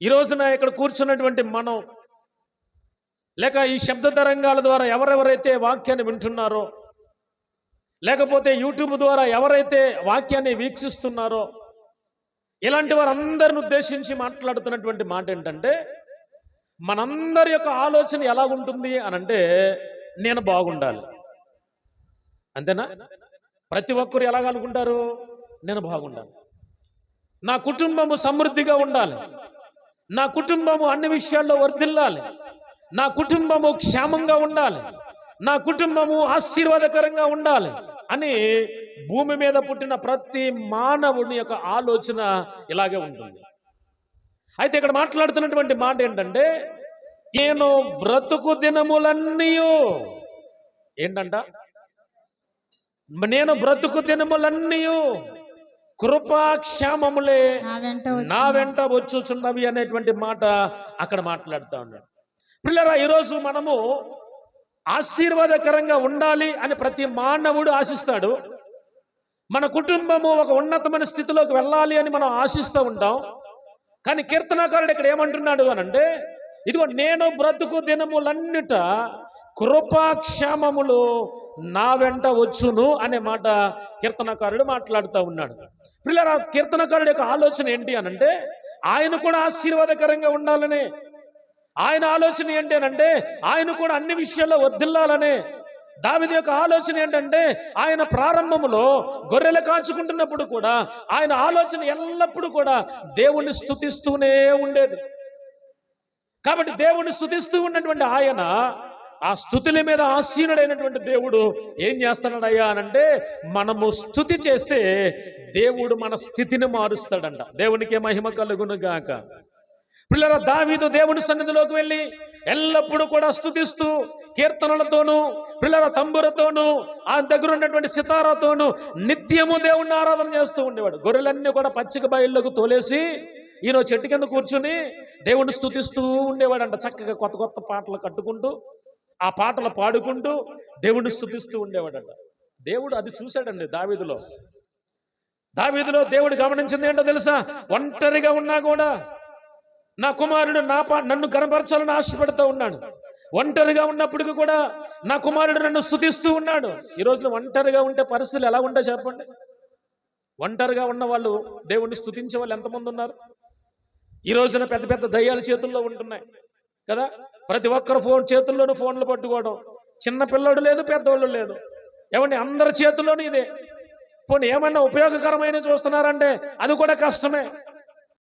ఈ రోజున ఇక్కడ కూర్చున్నటువంటి మనం లేక ఈ శబ్ద తరంగాల ద్వారా ఎవరెవరైతే వాక్యాన్ని వింటున్నారో లేకపోతే యూట్యూబ్ ద్వారా ఎవరైతే వాక్యాన్ని వీక్షిస్తున్నారో ఇలాంటి వారందరిని ఉద్దేశించి మాట్లాడుతున్నటువంటి మాట ఏంటంటే మనందరి యొక్క ఆలోచన ఎలా ఉంటుంది అని అంటే నేను బాగుండాలి. అంతేనా? ప్రతి ఒక్కరు ఎలాగ అనుకుంటారు? నేను బాగుండాలి. నా కుటుంబము సమృద్ధిగా ఉండాలి. నా కుటుంబము అన్ని విషయాల్లో వర్ధిల్లాలి. నా కుటుంబము క్షేమంగా ఉండాలి. నా కుటుంబము ఆశీర్వాదకరంగా ఉండాలి అని భూమి మీద పుట్టిన ప్రతి మానవుని యొక్క ఆలోచన ఇలాగే ఉంటుంది. అయితే ఇక్కడ మాట్లాడుతున్నటువంటి మాట ఏంటంటే నేను బ్రతుకు దినములన్నీ ఏంటంట? నేను బ్రతుకు దినములన్నీ కృపాక్షేమములే నా వెంట వచ్చుచున్నవి అనేటువంటి మాట అక్కడ మాట్లాడుతూ ఉన్నాడు. పిల్లరా ఈరోజు మనము ఆశీర్వాదకరంగా ఉండాలి అని ప్రతి మానవుడు ఆశిస్తాడు. మన కుటుంబము ఒక ఉన్నతమైన స్థితిలోకి వెళ్ళాలి అని మనం ఆశిస్తూ ఉంటాం. కానీ కీర్తనాకారుడు ఇక్కడ ఏమంటున్నాడు అని అంటే ఇదిగో నేను బ్రతుకు దినములన్నిట కృపాక్షేమములు నా వెంట వచ్చును అనే మాట కీర్తనకారుడు మాట్లాడుతూ ఉన్నాడు. పిల్లల కీర్తనకారుడు యొక్క ఆలోచన ఏంటి అనంటే ఆయన కూడా ఆశీర్వాదకరంగా ఉండాలని. ఆయన ఆలోచన ఏంటి అనంటే ఆయన కూడా అన్ని విషయాల్లో వర్ధిల్లాలనే. దావిది యొక్క ఆలోచన ఏంటంటే ఆయన ప్రారంభములో గొర్రెలు కాచుకుంటున్నప్పుడు కూడా ఆయన ఆలోచన ఎల్లప్పుడూ కూడా దేవుణ్ణి స్థుతిస్తూనే ఉండేది. కాబట్టి దేవుణ్ణి స్థుతిస్తూ ఉన్నటువంటి ఆయన ఆ స్థుతుల మీద ఆసీనుడైనటువంటి దేవుడు ఏం చేస్తున్నాడయ్యా అనంటే మనము స్థుతి చేస్తే దేవుడు మన స్థితిని మారుస్తాడంట. దేవునికి మహిమ కలుగును గాక. పిల్లల దావీదు దేవుని సన్నిధిలోకి వెళ్ళి ఎల్లప్పుడూ కూడా స్థుతిస్తూ కీర్తనలతోనూ పిల్లల తంబురతోనూ ఆ దగ్గర ఉన్నటువంటి సితారాతోనూ నిత్యము దేవుణ్ణి ఆరాధన చేస్తూ ఉండేవాడు. గొర్రెలన్నీ కూడా పచ్చిక బయళ్ళకు తోలేసి ఈయన చెట్టు కింద కూర్చుని దేవుణ్ణి స్థుతిస్తూ ఉండేవాడంట. చక్కగా కొత్త కొత్త పాటలు కట్టుకుంటూ ఆ పాటలు పాడుకుంటూ దేవుణ్ణి స్థుతిస్తూ ఉండేవాడంట. దేవుడు అది చూశాడండి దావీదులో. దావీదులో దేవుడు గమనించింది ఏంటో తెలుసా? ఒంటరిగా ఉన్నా కూడా నా కుమారుడు నా పా నన్ను కనపరచాలని ఆశపడుతూ ఉన్నాడు. ఒంటరిగా ఉన్నప్పటికీ కూడా నా కుమారుడు నన్ను స్థుతిస్తూ ఉన్నాడు. ఈ రోజున ఒంటరిగా ఉంటే పరిస్థితులు ఎలా ఉంటాయి చెప్పండి? ఒంటరిగా ఉన్న వాళ్ళు దేవుణ్ణి స్థుతించే వాళ్ళు ఎంతమంది ఉన్నారు? ఈ రోజున పెద్ద పెద్ద దయ్యాల చేతుల్లో ఉంటున్నాయి. కదా? ప్రతి ఒక్కరు ఫోన్ చేతుల్లోనూ ఫోన్లు పట్టుకోవడం. చిన్న పిల్లోడు లేదు పెద్దవాళ్ళు లేదు. ఏమండి అందరి చేతుల్లోనూ ఇదే. పోనీ ఏమన్నా ఉపయోగకరమైన చూస్తున్నారంటే అది కూడా కష్టమే.